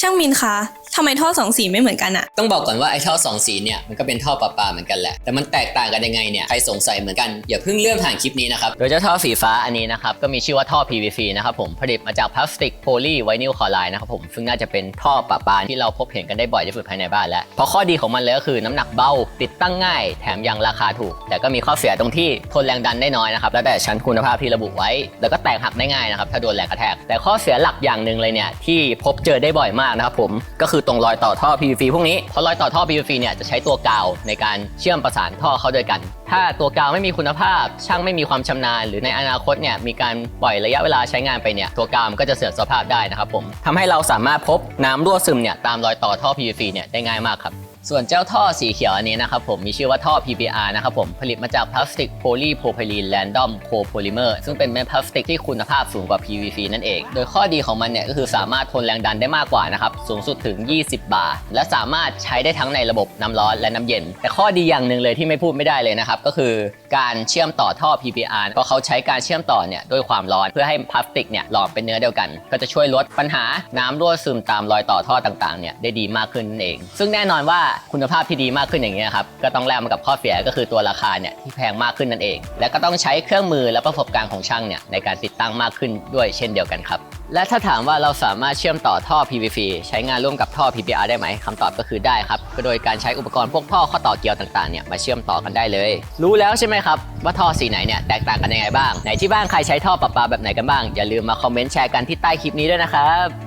ช่างมินคะทำไมท่อสองสีไม่เหมือนกันอะต้องบอกก่อนว่าไอ้ท่อสองสีเนี่ยมันก็เป็นท่อประปาเหมือนกันแหละ แต่มันแตกต่างกันยังไงเนี่ยใครสงสัยเหมือนกันอย่าเพิ่งเลื่อนผ่านคลิปนี้นะครับ โดยเจ้าท่อสีฟ้าอันนี้นะครับก็มีชื่อว่าท่อ PVC นะครับผมผลิตมาจากพลาสติกโพลีไวนิลคลอไรด์นะครับผมซึ่งน่าจะเป็นท่อประปาที่เราพบเห็นกันได้บ่อยที่สุดภายในบ้านแล้วเพราะข้อดีของมันเลยก็คือน้ำหนักเบาติดตั้งง่าย แถมยังราคาถูก แต่ก็มีข้อเสียตรงที่ทนแรงดันได้น้อยนะครับแล้วแต่ชั้นคุณภาพที่ระบุไว้ แล้วก็แตกหักได้ง่ายนะครับถ้าโดนแรงกระแทกแต่ข้อเสียหลักอย่างหนึ่งเลยเนี่ยที่พบเจอได้บ่อยมากนะครับผมก็คือตรงรอยต่อท่อ PVC พวกนี้เพราะรอยต่อท่อ PVC เนี่ยจะใช้ตัวกาวในการเชื่อมประสานท่อเข้าด้วยกัน ถ้าตัวกาวไม่มีคุณภาพ ช่างไม่มีความชำนาญ หรือในอนาคตเนี่ยมีการปล่อยระยะเวลาใช้งานไปเนี่ยตัวกาวมันก็จะเสื่อมสภาพได้นะครับผมทำให้เราสามารถพบน้ำรั่วซึมเนี่ยตามรอยต่อท่อ PVC เนี่ยได้ง่ายมากครับ ส่วนเจ้าท่อสีเขียวอันนี้นะครับผมมีชื่อว่าท่อ PPR นะครับผมผลิตมาจากพลาสติกโพลีโพรไพลีนแรนดอมโคโพลิเมอร์ซึ่งเป็นเม็ดพลาสติกที่คุณภาพสูงกว่า PVC นั่นเอง โดยข้อดีของมันเนี่ยก็คือสามารถทนแรงดันได้มากกว่านะครับสูงสุดถึง 20 บาร์และสามารถใช้ได้ทั้งในระบบน้ำร้อนและน้ำเย็น แต่ข้อดีอย่างหนึ่งเลยที่ไม่พูดไม่ได้เลยนะครับก็คือการเชื่อมต่อท่อ PPR เพราะเขาใช้การเชื่อมต่อเนี่ยด้วยความร้อนเพื่อให้พลาสติกเนี่ยหลอมเป็นเนื้อเดียวกัน ก็จะช่วยลดปัญหาน้ำรั่วซึมตามรอยต่อท่อต่างๆเนี่ยได้ดีมากขึ้นนั่นเอง ซึ่งแน่นอนว่าคุณภาพที่ดีมากขึ้นอย่างนี้ยครับก็ต้องแลกมากับข้อเสียก็คือตัวราคาเนี่ยที่แพงมากขึ้นนั่นเอง และก็ต้องใช้เครื่องมือและประสบการณ์ของช่างเนี่ยในการติดตั้งมากขึ้นด้วยเช่นเดียวกันครับและถ้าถามว่าเราสามารถเชื่อมต่อท่อ PVC ใช้งานร่วมกับท่อ PPR ได้ไหมคำตอบก็คือได้ครับก็โดยการใช้อุปกรณ์พวกท่อข้อต่อเกลียวต่างๆเนี่ยมาเชื่อมต่อกันได้เลย รู้แล้วใช่ไหมครับว่าท่อสีไหนเนี่ยแตกต่างกันยังไงบ้างไหนที่บ้านใครใช้ท่อประปาแบบไหนกันบ้างอย่าลืมมาคอมเมนต์แชร์กันที่ใต้คลิปนี้ด้วยนะครับ